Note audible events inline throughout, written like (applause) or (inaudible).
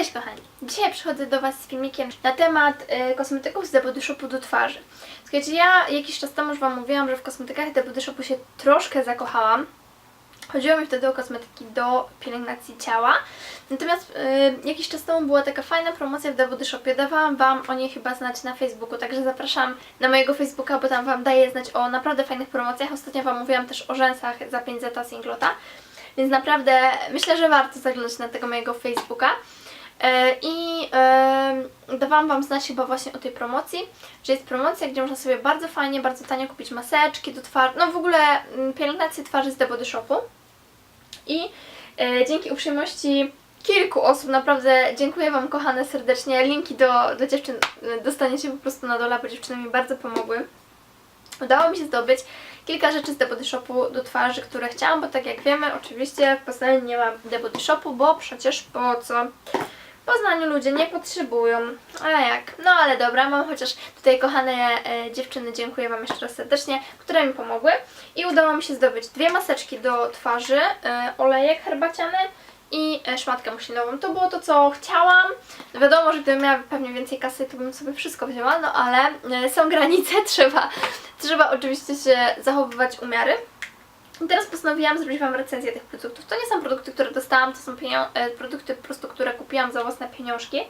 Cześć kochani! Dzisiaj przychodzę do Was z filmikiem na temat y, kosmetyków z The Body Shopu do twarzy. Słuchajcie, ja jakiś czas temu już Wam mówiłam, że w kosmetykach The Body Shopu się troszkę zakochałam. Chodziło mi wtedy o kosmetyki do pielęgnacji ciała. Natomiast y, jakiś czas temu była taka fajna promocja w The Body Shopie. Dawałam Wam o niej chyba znać na Facebooku, także zapraszam na mojego Facebooka, bo tam Wam daję znać o naprawdę fajnych promocjach. Ostatnio Wam mówiłam też o rzęsach za 5 zeta Singlota. Więc naprawdę myślę, że warto zaglądać na tego mojego Facebooka. E, I dawałam Wam znać chyba właśnie o tej promocji, że jest promocja, gdzie można sobie bardzo fajnie, bardzo tanio kupić maseczki do twarzy, no w ogóle mm, pielęgnację twarzy z The Body Shopu. I e, dzięki uprzejmości kilku osób, naprawdę dziękuję Wam kochane serdecznie, linki do, do dziewczyn e, dostaniecie po prostu na dole, bo dziewczyny mi bardzo pomogły. Udało mi się zdobyć kilka rzeczy z The Body Shopu do twarzy, które chciałam, bo tak jak wiemy, oczywiście w Poznaniu nie ma The Body Shopu, bo przecież po co? Poznaniu ludzie nie potrzebują. A jak? No ale dobra, mam chociaż tutaj kochane e, dziewczyny, dziękuję Wam jeszcze raz serdecznie, które mi pomogły. I udało mi się zdobyć dwie maseczki do twarzy, e, olejek herbaciany i e, szmatkę muślinową. To było to, co chciałam. No wiadomo, że gdybym miała pewnie więcej kasy, to bym sobie wszystko wzięła, no ale e, są granice, (laughs) trzeba, trzeba oczywiście się zachowywać umiary. I teraz postanowiłam zrobić Wam recenzję tych produktów. To nie są produkty, które dostałam, to są e, produkty po prostu, które kupiłam za własne pieniążki.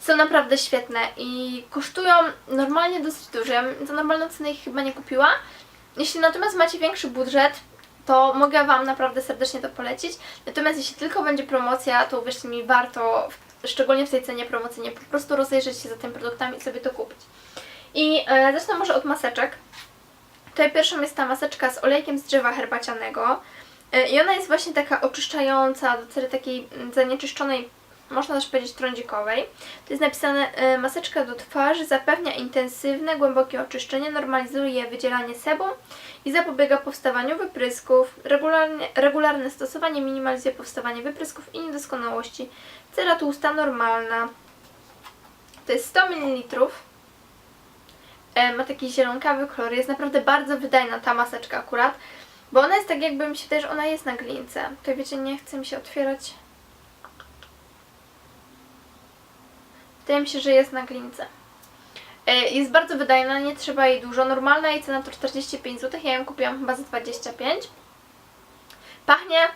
Są naprawdę świetne i kosztują normalnie dosyć dużo. Ja za normalną cenę ich chyba nie kupiła. Jeśli natomiast macie większy budżet, to mogę Wam naprawdę serdecznie to polecić. Natomiast jeśli tylko będzie promocja, to uwierzcie mi, warto, szczególnie w tej cenie promocyjnej, po prostu rozejrzeć się za tymi produktami i sobie to kupić. I e, zacznę może od maseczek. Tutaj pierwszą jest ta maseczka z olejkiem z drzewa herbacianego. E, I ona jest właśnie taka oczyszczająca, do cery takiej mm, zanieczyszczonej, można też powiedzieć trądzikowej. To jest napisane, e, maseczka do twarzy zapewnia intensywne, głębokie oczyszczenie, normalizuje wydzielanie sebum i zapobiega powstawaniu wyprysków. Regularne stosowanie minimalizuje powstawanie wyprysków i niedoskonałości. Cera tłusta normalna. To jest 100 ml. E, ma taki zielonkawy kolor. Jest naprawdę bardzo wydajna ta maseczka akurat. Bo ona jest tak jakby mi się że ona jest na glince. Tutaj wiecie, nie chce mi się otwierać. Wydaje mi się, że jest na glince. E, Jest bardzo wydajna, nie trzeba jej dużo. Normalna jej cena to 45 zł, ja ją kupiłam chyba za 25. Pachnie,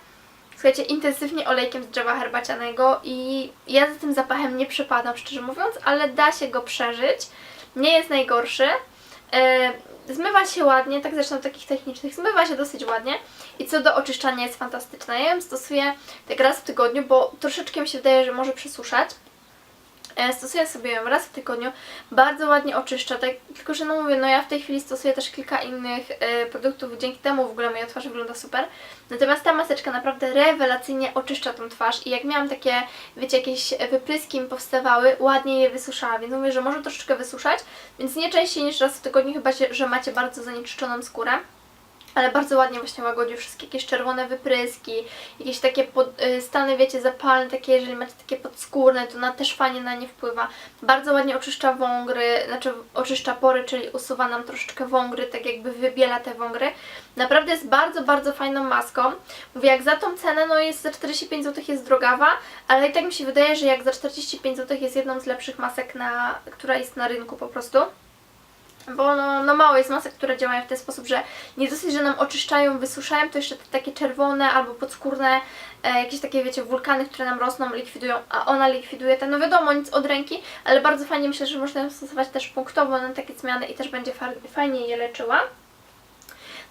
słuchajcie, intensywnie olejkiem z drzewa herbacianego i ja za tym zapachem nie przepadam, szczerze mówiąc, ale da się go przeżyć. Nie jest najgorszy. E, Zmywa się ładnie, tak zresztą takich technicznych, zmywa się dosyć ładnie i co do oczyszczania jest fantastyczna. Ja ją stosuję tak raz w tygodniu, bo troszeczkę mi się wydaje, że może przesuszać. E, Stosuję sobie ją raz w tygodniu, bardzo ładnie oczyszcza, tak, tylko że no mówię, no ja w tej chwili stosuję też kilka innych e, produktów, dzięki temu w ogóle moja twarz wygląda super. Natomiast ta maseczka naprawdę rewelacyjnie oczyszcza tą twarz i jak miałam takie, wiecie, jakieś wypryski mi powstawały, ładnie je wysuszała, więc mówię, że może troszeczkę wysuszać, więc nie częściej niż raz w tygodniu, chyba że macie bardzo zanieczyszczoną skórę ale bardzo ładnie właśnie łagodzi wszystkie jakieś czerwone wypryski, jakieś takie pod, y, stany, wiecie, zapalne, takie, jeżeli macie takie podskórne, to ona też fajnie na nie wpływa. Bardzo ładnie oczyszcza wągry, znaczy oczyszcza pory, czyli usuwa nam troszeczkę wągry, tak jakby wybiela te wągry. Naprawdę jest bardzo, bardzo fajną maską. Mówię, jak za tą cenę, no jest za 45 zł jest drogawa, ale i tak mi się wydaje, że jak za 45 zł jest jedną z lepszych masek, na, która jest na rynku po prostu. Bo no, no mało jest masek, które działają w ten sposób, że nie dosyć, że nam oczyszczają, wysuszają, to jeszcze te takie czerwone albo podskórne, e, jakieś takie wiecie, wulkany, które nam rosną, likwidują, a ona likwiduje te, no wiadomo, nic od ręki, ale bardzo fajnie myślę, że można ją stosować też punktowo na takie zmiany i też będzie fa fajnie je leczyła.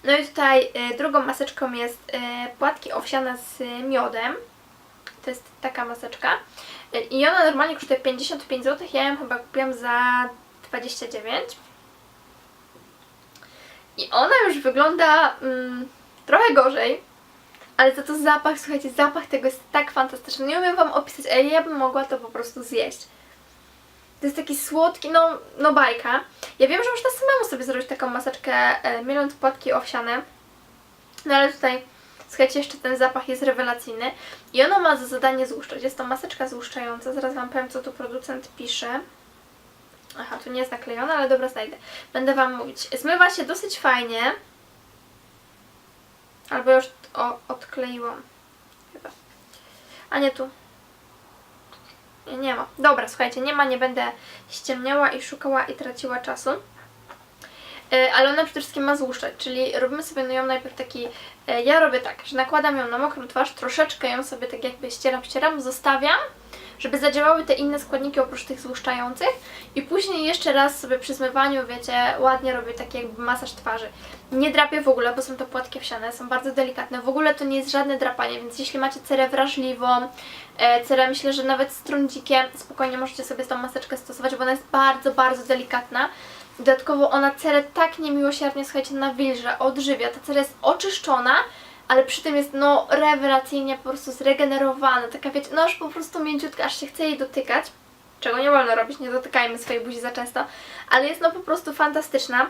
No i tutaj e, drugą maseczką jest e, płatki owsiane z miodem. To jest taka maseczka. E, I ona normalnie kosztuje 55 zł, ja ją chyba kupiłam za 29 i ona już wygląda mm, trochę gorzej, ale za to zapach, słuchajcie, zapach tego jest tak fantastyczny. Nie umiem Wam opisać, ale ja bym mogła to po prostu zjeść. To jest taki słodki, no, no bajka. Ja wiem, że można samemu sobie zrobić taką maseczkę, e, mieląc płatki owsiane. No ale tutaj, słuchajcie, jeszcze ten zapach jest rewelacyjny. I ona ma za zadanie złuszczać. Jest to maseczka złuszczająca. Zaraz Wam powiem, co tu producent pisze. Aha, tu nie jest naklejona, ale dobra, znajdę. Będę Wam mówić. Zmywa się dosyć fajnie. Albo już o, odkleiłam. Chyba. A nie tu. Nie, ma. Dobra, słuchajcie, nie ma, nie będę ściemniała i szukała i traciła czasu. E, Ale ona przede wszystkim ma złuszczać, czyli robimy sobie no ją najpierw taki, e, ja robię tak, że nakładam ją na mokrą twarz, troszeczkę ją sobie tak jakby ścieram, ścieram, zostawiam, żeby zadziałały te inne składniki oprócz tych złuszczających i później jeszcze raz sobie przy zmywaniu, wiecie, ładnie robię taki jakby masaż twarzy. Nie drapię w ogóle, bo są to płatki wsiane, są bardzo delikatne, w ogóle to nie jest żadne drapanie, więc jeśli macie cerę wrażliwą, e, cerę myślę, że nawet z trądzikiem, spokojnie możecie sobie tą maseczkę stosować, bo ona jest bardzo, bardzo delikatna. Dodatkowo ona cerę tak niemiłosiernie, słuchajcie, nawilża, odżywia. Ta cera jest oczyszczona, ale przy tym jest no rewelacyjnie po prostu zregenerowana. Taka wiecie, no aż po prostu mięciutka, aż się chce jej dotykać. Czego nie wolno robić, nie dotykajmy swojej buzi za często. Ale jest no po prostu fantastyczna.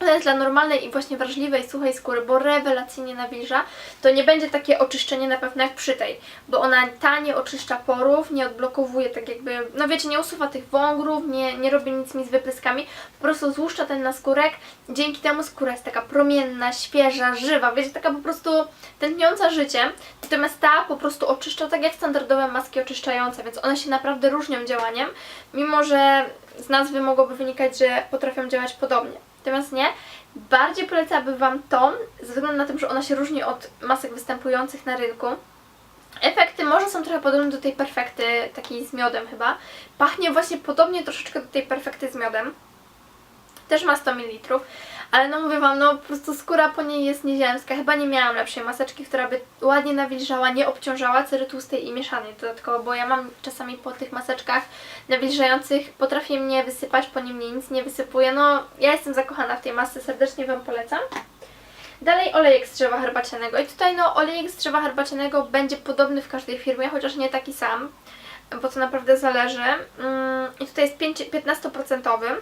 Ona jest dla normalnej i właśnie wrażliwej, suchej skóry, bo rewelacyjnie nawilża. To nie będzie takie oczyszczenie na pewno jak przy tej, bo ona ta nie oczyszcza porów, nie odblokowuje tak jakby, no wiecie, nie usuwa tych wągrów, nie, nie robi nic mi z wypryskami, po prostu złuszcza ten naskórek. Dzięki temu skóra jest taka promienna, świeża, żywa, wiecie, taka po prostu tętniąca życiem. Natomiast ta po prostu oczyszcza tak jak standardowe maski oczyszczające, więc one się naprawdę różnią działaniem, mimo że z nazwy mogłoby wynikać, że potrafią działać podobnie. Natomiast nie, bardziej polecałabym Wam tą, ze względu na to, że ona się różni od masek występujących na rynku. Efekty może są trochę podobne do tej perfekty, takiej z miodem chyba. Pachnie właśnie podobnie troszeczkę do tej perfekty z miodem. Też ma 100 ml, ale no mówię Wam, no po prostu skóra po niej jest nieziemska. Chyba nie miałam lepszej maseczki, która by ładnie nawilżała, nie obciążała cery tłustej i mieszanej dodatkowo, bo ja mam czasami po tych maseczkach nawilżających, potrafi mnie wysypać, po nim mnie nic nie wysypuje. No, ja jestem zakochana w tej masce, serdecznie Wam polecam. Dalej olejek z drzewa herbacianego. I tutaj no olejek z drzewa herbacianego będzie podobny w każdej firmie, chociaż nie taki sam, bo to naprawdę zależy. Mm, I tutaj jest 5 15%.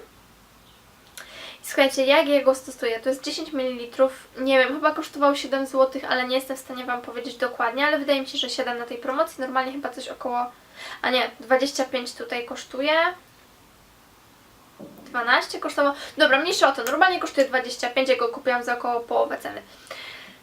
Słuchajcie, jak ja go stosuję? To jest 10 ml, nie wiem, chyba kosztował 7 zł, ale nie jestem w stanie Wam powiedzieć dokładnie, ale wydaje mi się, że 7 na tej promocji, normalnie chyba coś około, a nie, 25 tutaj kosztuje. 12 kosztowało, dobra, mniejsza o to, normalnie kosztuje 25, ja go kupiłam za około połowę ceny.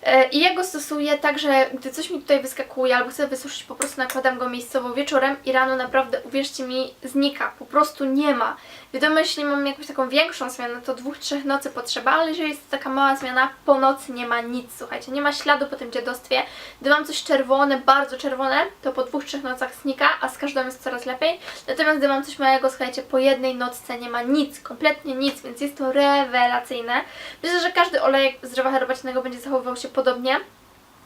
E, I ja go stosuję tak, że gdy coś mi tutaj wyskakuje albo chcę wysuszyć, po prostu nakładam go miejscowo wieczorem i rano naprawdę, uwierzcie mi, znika. Po prostu nie ma. Wiadomo, jeśli mam jakąś taką większą zmianę, to dwóch, trzech nocy potrzeba, ale jeżeli jest taka mała zmiana, po nocy nie ma nic, słuchajcie. Nie ma śladu po tym dziadostwie. Gdy mam coś czerwone, bardzo czerwone, to po dwóch, trzech nocach znika, a z każdą jest coraz lepiej. Natomiast gdy mam coś małego, słuchajcie, po jednej nocce nie ma nic, kompletnie nic, więc jest to rewelacyjne. Myślę, że każdy olejek z drzewa herbacianego będzie zachowywał się podobnie.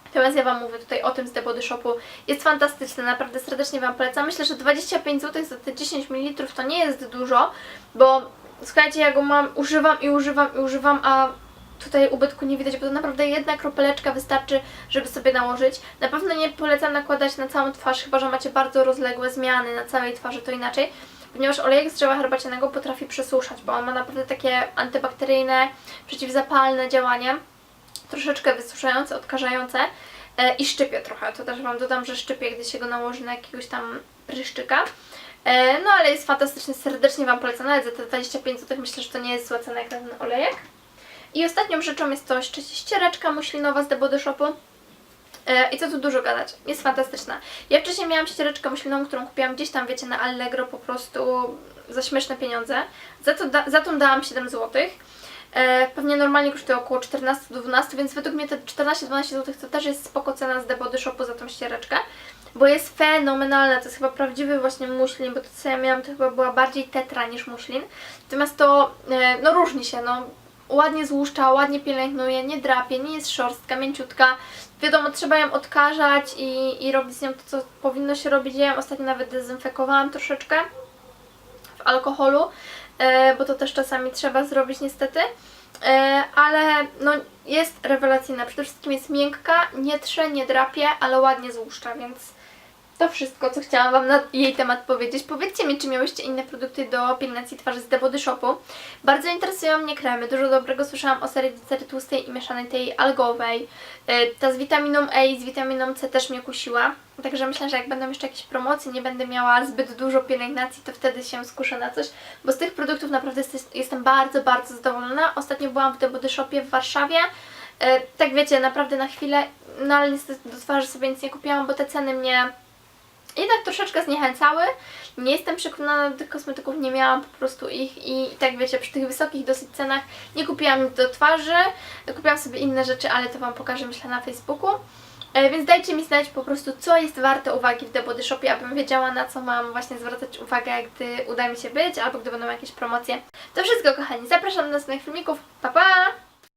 Natomiast ja Wam mówię tutaj o tym z The Body Shopu. Jest fantastyczny, naprawdę serdecznie Wam polecam. Myślę, że 25 zł za te 10 ml to nie jest dużo, bo słuchajcie, ja go mam, używam i używam i używam, a tutaj ubytku nie widać, bo to naprawdę jedna kropeleczka wystarczy, żeby sobie nałożyć. Na pewno nie polecam nakładać na całą twarz, chyba że macie bardzo rozległe zmiany na całej twarzy, to inaczej. Ponieważ olejek z drzewa herbacianego potrafi przesuszać, bo on ma naprawdę takie antybakteryjne, przeciwzapalne działanie troszeczkę wysuszające, odkażające e, i szczypie trochę. To też Wam dodam, że szczypie, gdy się go nałoży na jakiegoś tam pryszczyka. E, no ale jest fantastyczny, serdecznie Wam polecam. Nawet za te 25 zł myślę, że to nie jest zła cena jak na ten olejek. I ostatnią rzeczą jest to ściereczka muślinowa z The Body Shopu. E, I co tu dużo gadać, jest fantastyczna. Ja wcześniej miałam ściereczkę muślinową, którą kupiłam gdzieś tam, wiecie, na Allegro po prostu za śmieszne pieniądze. Za, to da, za tą dałam 7 zł. E, pewnie normalnie kosztuje około 14-12, więc według mnie te 14-12 zł to też jest spoko cena z The Body Shopu za tą ściereczkę. Bo jest fenomenalna, to jest chyba prawdziwy właśnie muślin, bo to co ja miałam to chyba była bardziej tetra niż muślin. Natomiast to, e, no różni się, no ładnie złuszcza, ładnie pielęgnuje, nie drapie, nie jest szorstka, mięciutka. Wiadomo, trzeba ją odkażać i, i robić z nią to, co powinno się robić. Ja ją ostatnio nawet dezynfekowałam troszeczkę w alkoholu, bo to też czasami trzeba zrobić niestety. E, ale no, jest rewelacyjna. Przede wszystkim jest miękka, nie trze, nie drapie, ale ładnie złuszcza, więc to wszystko, co chciałam Wam na jej temat powiedzieć. Powiedzcie mi, czy miałyście inne produkty do pielęgnacji twarzy z The Body Shopu. Bardzo interesują mnie kremy. Dużo dobrego słyszałam o serii tłustej i mieszanej tej algowej. E, Ta z witaminą E i z witaminą C też mnie kusiła. Także myślę, że jak będą jeszcze jakieś promocje, nie będę miała zbyt dużo pielęgnacji, to wtedy się skuszę na coś. Bo z tych produktów naprawdę jest- jestem bardzo, bardzo zadowolona. Ostatnio byłam w The Body Shopie w Warszawie. E, Tak wiecie, naprawdę na chwilę, no ale niestety do twarzy sobie nic nie kupiłam, bo te ceny mnie jednak troszeczkę zniechęcały. Nie jestem przekonana do tych kosmetyków, nie miałam po prostu ich i tak wiecie, przy tych wysokich dosyć cenach nie kupiłam ich do twarzy, kupiłam sobie inne rzeczy, ale to Wam pokażę myślę na Facebooku. E, Więc dajcie mi znać po prostu, co jest warte uwagi w The Body Shopie, abym wiedziała, na co mam właśnie zwracać uwagę, gdy uda mi się być, albo gdy będą jakieś promocje. To wszystko, kochani. Zapraszam do następnych filmików. Pa, pa!